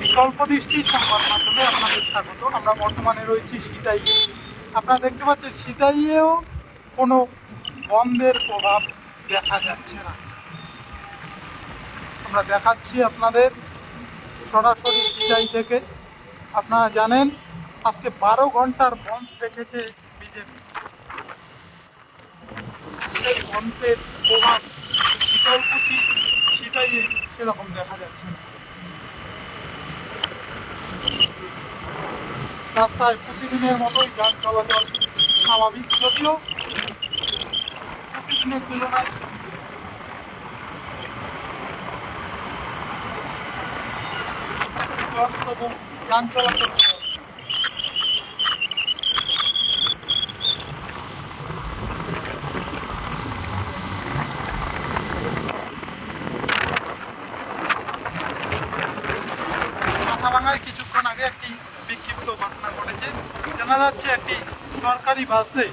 বিকল্প দৃষ্টি সংবাদ মাধ্যমে আপনাদের স্বাগত আমরা বর্তমানে রয়েছি সিতাইয়ে। আপনারা দেখতে পাচ্ছেন, সিতাইয়েও কোনো বন্ধের প্রভাব দেখা যাচ্ছে না। আমরা দেখাচ্ছি আপনাদের সরাসরি সিতাই থেকে। আপনারা জানেন, আজকে বারো ঘণ্টার বন্ধ রেখেছে বিজেপি। সেই বন্ধের প্রভাব শীতলকুচি সিতাইয়ে সেরকম দেখা যাচ্ছে না। রাস্তায় প্রতিদিনের মতোই যান চলাচল স্বাভাবিক যদিও প্রতিদিনের তুলনায় যান চলাচল কিছুক্ষণ আগে একটি ঘটেছে জানা যাচ্ছে একটি সরকারি বাসে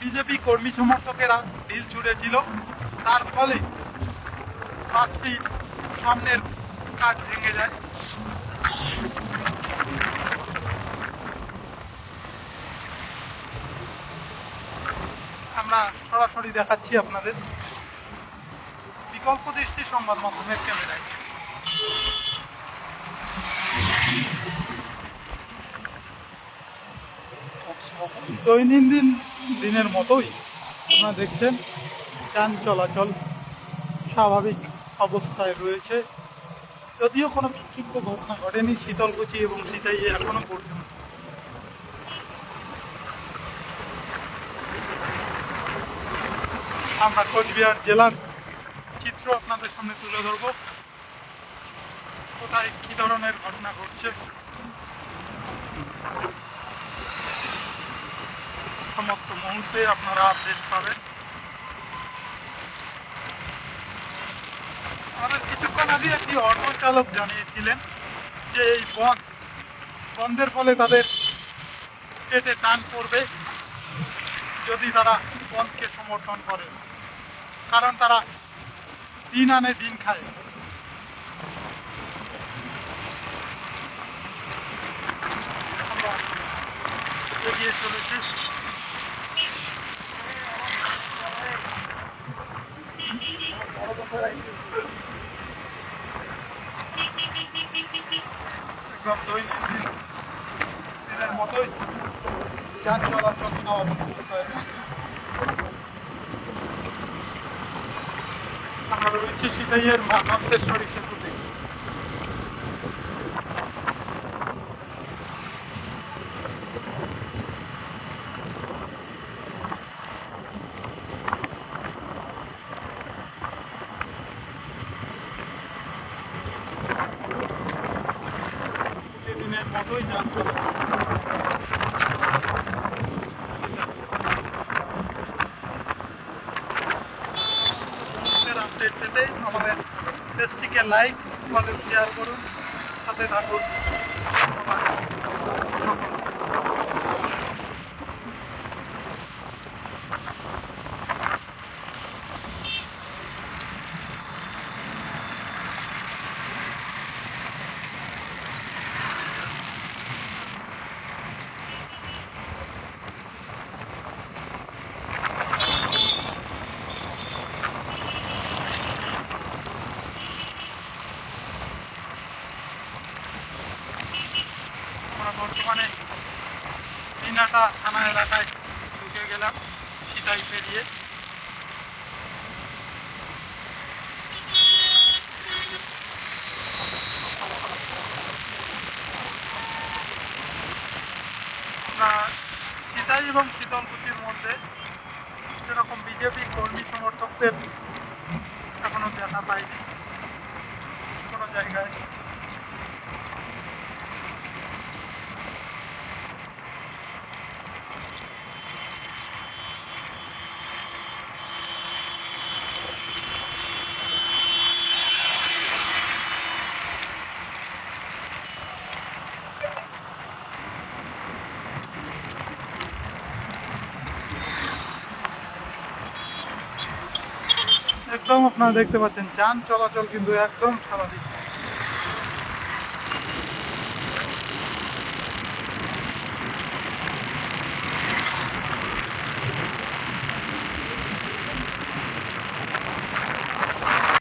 বিজেপি কর্মী সমর্থকেরা ঢিল ছুড়েছিল। তার ফলে বাসটির সামনের কাজ ভেঙে যায়। আমরা সরাসরি দেখাচ্ছি আপনাদের। বিকল্প দৃষ্টি সংবাদ মাধ্যমের ক্যামেরায়। দৈনন্দিন দিনের মতোই আপনারা দেখছেন, যান চলাচল স্বাভাবিক অবস্থায় রয়েছে। যদিও কোনো বিক্ষিপ্ত ঘটনা ঘটেনি, শীতলকুচি এবং সীতাইয়ে এখনও পর্যন্ত। আমরা কোচবিহার জেলার চিত্র আপনাদের সামনে তুলে ধরব। কোথায় কী ধরনের ঘটনা ঘটছে? সমস্ত মুহূর্তে আপনারা আপডেট পাবেন। আমাদের কিছুক্ষণ আগে একটি অটো চালক জানিয়েছিলেন যে এই বন্ধ, বন্ধের ফলে তাদের পেটে টান পড়বে যদি তারা বন্ধকে সমর্থন করে। কারণ তারা দিন আনে দিন খায়। এগিয়ে চলেছি। একদম দৈনন্দিন দিনের মতোই যান চলাচল অবস্থায় রয়েছে। আমরা রয়েছি সিতাইয়ের মা মন্তেশ্বরী সেতুতে প্রতিদিনের মতোই যান চলাচল আপডেট পেতে আমাদের পেজটিকে লাইক শেয়ার করুন। সাথে থাকুন ধন্যবাদ সকলকে আমরা বর্তমানে দিনাটা থানা এলাকায় ঢুকে গেলাম, সিটাই পেরিয়ে। সিতাই এবং শীতলকুচির মধ্যে সেরকম বিজেপি কর্মী সমর্থকদের এখনও দেখা পাইনি কোনো জায়গায়। একদম আপনারা দেখতে পাচ্ছেন যান চলাচল কিন্তু একদম স্বাভাবিক।